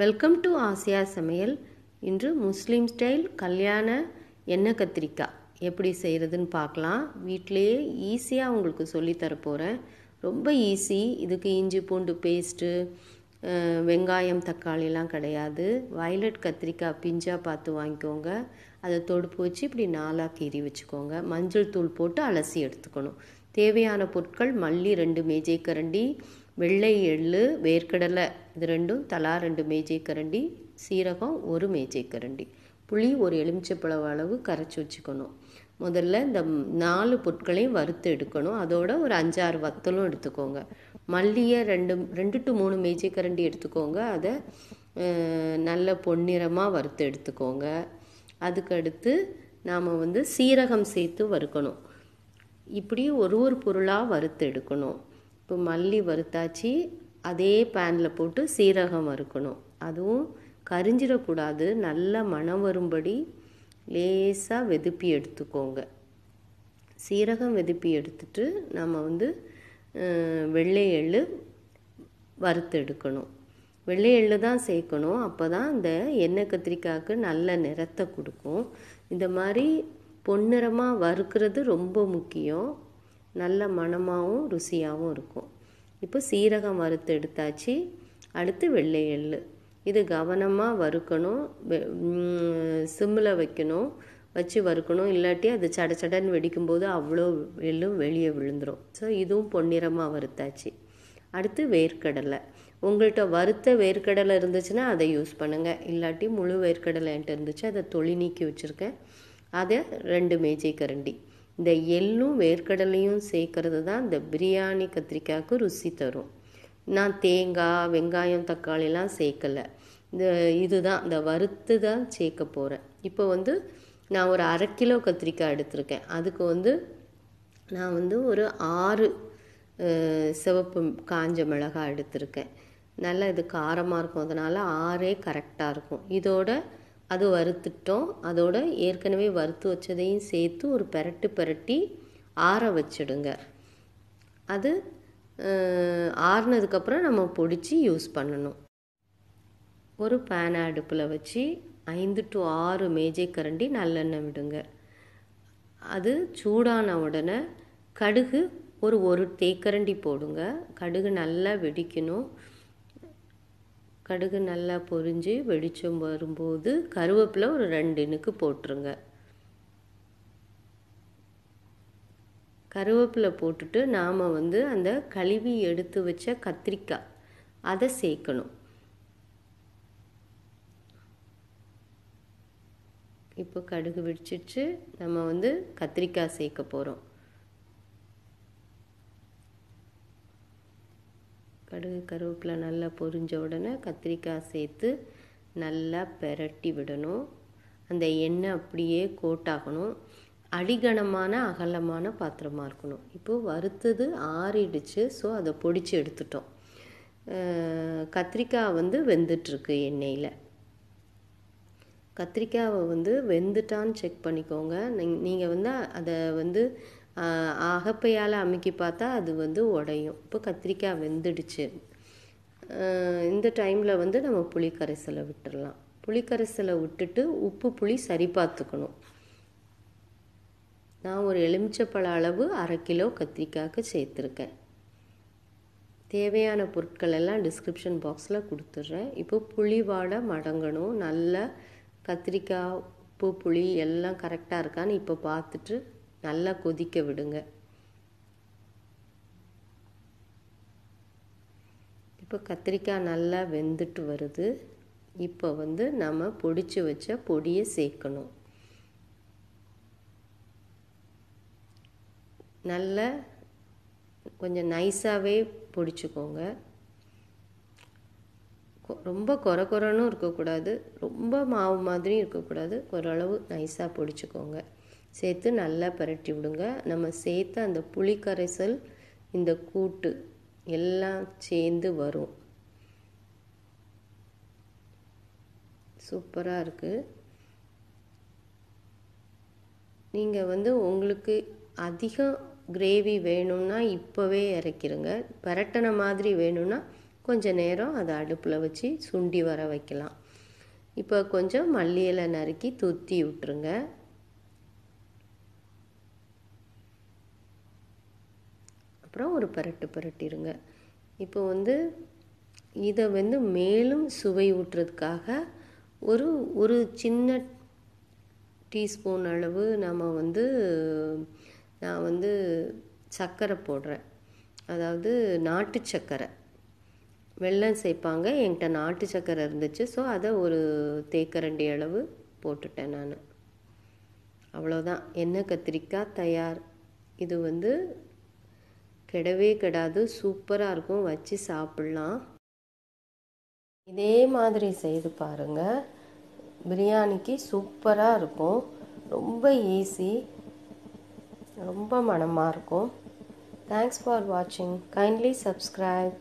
Welcome to Asia சமையல் இன்று முஸ்லீம் style கல்யாண எண்ணெய் கத்திரிக்காய். எப்படி செய்கிறதுன்னு பார்க்கலாம். வீட்டிலையே ஈஸியாக உங்களுக்கு சொல்லித்தரப்போகிறேன் ரொம்ப ஈஸி. இதுக்கு இஞ்சி பூண்டு பேஸ்ட்டு வெங்காயம் தக்காளிலாம் கிடையாது. வயலட் கத்திரிக்காய் பிஞ்சாக பார்த்து வாங்கிக்கோங்க. அதை தொடுப்பு வச்சு இப்படி நாலாக கீறி வச்சுக்கோங்க. மஞ்சள் தூள் போட்டு அலசி எடுத்துக்கணும். தேவையான பொருட்கள் மல்லி ரெண்டு மேஜை கரண்டி வெள்ளை எள்ளு வேர்க்கடலை இது ரெண்டும் தலா ரெண்டு மேஜை கரண்டி சீரகம் ஒரு மேஜை கரண்டி. புளி ஒரு எலுமிச்சப்பழம் அளவு கரைச்சி வச்சுக்கணும். முதல்ல இந்த நாலு பொருட்களையும் வறுத்து எடுக்கணும். அதோட ஒரு அஞ்சாறு வத்தலும் எடுத்துக்கோங்க. மல்லியை ரெண்டு ரெண்டு டு மூணு மேஜை கரண்டி எடுத்துக்கோங்க. அதை நல்ல பொன்னிறமாக வறுத்து எடுத்துக்கோங்க. அதுக்கடுத்து நாம் வந்து சீரகம் சேர்த்து வறுக்கணும். இப்படி ஒரு ஒரு பொருளாக வறுத்து எடுக்கணும். இப்போ மல்லி வறுத்தாச்சு. அதே பேனில் போட்டு சீரகம் வறுக்கணும். அதுவும் கரிஞ்சிடக்கூடாது. நல்ல மணம் வரும்படி லேசாக வெதுப்பி எடுத்துக்கோங்க. சீரகம் வெதுப்பி எடுத்துட்டு நம்ம வந்து வெள்ளை எள்ளு வறுத்து எடுக்கணும். வெள்ளை எள்ளு தான் சேர்க்கணும். அப்போ தான் இந்த எண்ணெய் கத்திரிக்காய்க்கு நல்ல நிறத்தை கொடுக்கும். இந்த மாதிரி பொன்னிறமாக வறுக்கிறது ரொம்ப முக்கியம். நல்ல மணமாகவும் ருசியாகவும் இருக்கும். இப்போ சீரகம் வறுத்து எடுத்தாச்சு. அடுத்து வெள்ளை எள்ளு. இது கவனமாக வறுக்கணும். சிம்மில் வைக்கணும். வச்சு வறுக்கணும். இல்லாட்டி அது சட சடன்னு வெடிக்கும்போது அவ்வளோ எள்ளும் வெளியே விழுந்துடும் ஸோ இதுவும் பொன்னிறமாக வறுத்தாச்சு. அடுத்து வேர்க்கடலை. உங்கள்கிட்ட வறுத்த வேர்க்கடலை இருந்துச்சுன்னா அதை யூஸ் பண்ணுங்கள் இல்லாட்டி முழு வேர்க்கடலை என்கிட்ட இருந்துச்சு. அதை தொளி நீக்கி வச்சுருக்கேன். அதை ரெண்டு மேஜை கரண்டி. இந்த எள்ளும் வேர்க்கடலையும் சேர்க்கறது தான் இந்த பிரியாணி கத்திரிக்காய்க்கு ருசி தரும். நான் தேங்காய் வெங்காயம் தக்காளிலாம் சேர்க்கலை. இந்த இதுதான் இந்த வறுத்து தான் சேர்க்க போகிறேன் இப்போ வந்து நான் ஒரு அரை கிலோ கத்திரிக்காய் எடுத்திருக்கேன். அதுக்கு வந்து நான் வந்து ஒரு ஆறு சிவப்பு காஞ்ச மிளகாய் எடுத்திருக்கேன். நல்லா இது காரமாக இருக்கும். அதனால் ஆறே கரெக்டாக இருக்கும். இதோட அது வறுத்துட்டோம். அதோட ஏற்கனவே வறுத்து வச்சதையும் சேர்த்து ஒரு பெரட்டு பெரட்டி ஆற வச்சிடுங்க. அது ஆறுனதுக்கப்புறம் நம்ம பொடிச்சு யூஸ் பண்ணணும். ஒரு பேன் அடுப்பில் வச்சு ஐந்து டு ஆறு மேஜை கரண்டி நல்லெண்ணெய் விடுங்க. அது சூடான உடனே கடுகு ஒரு ஒரு தேக்கரண்டி போடுங்க. கடுகு நல்லா வெடிக்கணும். கடுகு நல்லா பொரிஞ்சு வெடிச்சம் வரும்போது கருவேப்பிலை ஒரு ரெண்டு இனுக்கு போட்டுருங்க. கருவேப்பிலை போட்டுட்டு நாம் வந்து அந்த கழுவி எடுத்து வச்ச கத்திரிக்காய் அதை சேர்க்கணும். இப்போ கடுகு வெடிச்சிடுச்சு நம்ம வந்து கத்திரிக்காய் சேர்க்க போகிறோம் கடுகு கருவேப்பிலை நல்லா பொரிஞ்ச உடனே கத்திரிக்காய் சேர்த்து நல்லா பெரட்டி விடணும். அந்த எண்ணெய் அப்படியே கோட்டாகணும். அடிகனமான அகலமான பாத்திரமாக இருக்கணும். இப்போது வறுத்தது ஆறிடுச்சு. ஸோ அதை பொடிச்சு எடுத்துட்டோம். கத்திரிக்காய் வந்து வெந்துட்டுருக்கு எண்ணெயில். கத்திரிக்காவை வந்து வெந்துட்டான்னு செக் பண்ணிக்கோங்க. நீங்கள் வந்து அதை வந்து அகப்பையால் அமுக்கி பார்த்தா அது வந்து உடையும். இப்போ கத்திரிக்காய் வெந்துடுச்சு. இந்த டைமில் வந்து நம்ம புளி கரைசலை விட்டுடலாம் புளி கரைசலை விட்டுட்டு உப்பு புளி சரி பார்த்துக்கணும். நான் ஒரு எலுமிச்சப்பழ அளவு அரை கிலோ கத்திரிக்காய்க்கு சேர்த்துருக்கேன். தேவையான பொருட்கள் எல்லாம் டிஸ்கிரிப்ஷன் பாக்ஸில் கொடுத்துட்றேன். இப்போ புளி வாடை மடங்கணும். நல்லா கத்திரிக்காய் உப்பு புளி எல்லாம் கரெக்டாக இருக்கான்னு இப்போ பார்த்துட்டு நல்லா கொதிக்க விடுங்க. இப்போ கத்திரிக்காய் நல்லா வெந்துட்டு வருது. இப்போ வந்து நம்ம பொடிச்சு வச்ச பொடியை சேர்க்கணும். நல்ல கொஞ்சம் நைஸாகவே பொடிச்சுக்கோங்க. ரொம்ப குறை குறைன்னு இருக்கக்கூடாது. ரொம்ப மாவு மாதிரியும் இருக்கக்கூடாது. ஓரளவு நைஸாக பொடிச்சுக்கோங்க. சேர்த்து நல்லா பரட்டி விடுங்க. நம்ம சேர்த்த அந்த புளி கரைசல் இந்த கூட்டு எல்லாம் சேர்ந்து வரும். சூப்பராக இருக்குது நீங்கள் வந்து உங்களுக்கு அதிகம் கிரேவி வேணும்னா இப்போவே இறக்கிருங்க. பரட்டின மாதிரி வேணும்னா கொஞ்சம் நேரம் அதை அடுப்பில் வச்சு சுண்டி வர வைக்கலாம். இப்போ கொஞ்சம் மல்லி இலை நறுக்கி துத்தி விட்டுருங்க. அப்புறம் ஒரு பரட்டு பரட்டிடுங்க இப்போ வந்து இதை வந்து மேலும் சுவை ஊட்டுறதுக்காக ஒரு ஒரு சின்ன டீஸ்பூன் அளவு நாம் வந்து நான் வந்து சர்க்கரை போடுறேன். அதாவது நாட்டு சர்க்கரை. வெள்ளம் சேர்ப்பாங்க. என்கிட்ட நாட்டு சர்க்கரை இருந்துச்சு. ஸோ அதை ஒரு தேக்கரண்டி அளவு போட்டுட்டேன் நான். அவ்வளோதான் எண்ணெய் கத்திரிக்காய் தயார். இது வந்து கெடவே கெடாது சூப்பராக இருக்கும். வச்சு சாப்பிட்லாம். இதே மாதிரி செய்து பாருங்கள் பிரியாணிக்கு சூப்பராக இருக்கும். ரொம்ப ஈஸி. ரொம்ப மனமாக இருக்கும். தேங்க்ஸ் ஃபார் வாட்சிங் கைண்ட்லி சப்ஸ்கிரைப்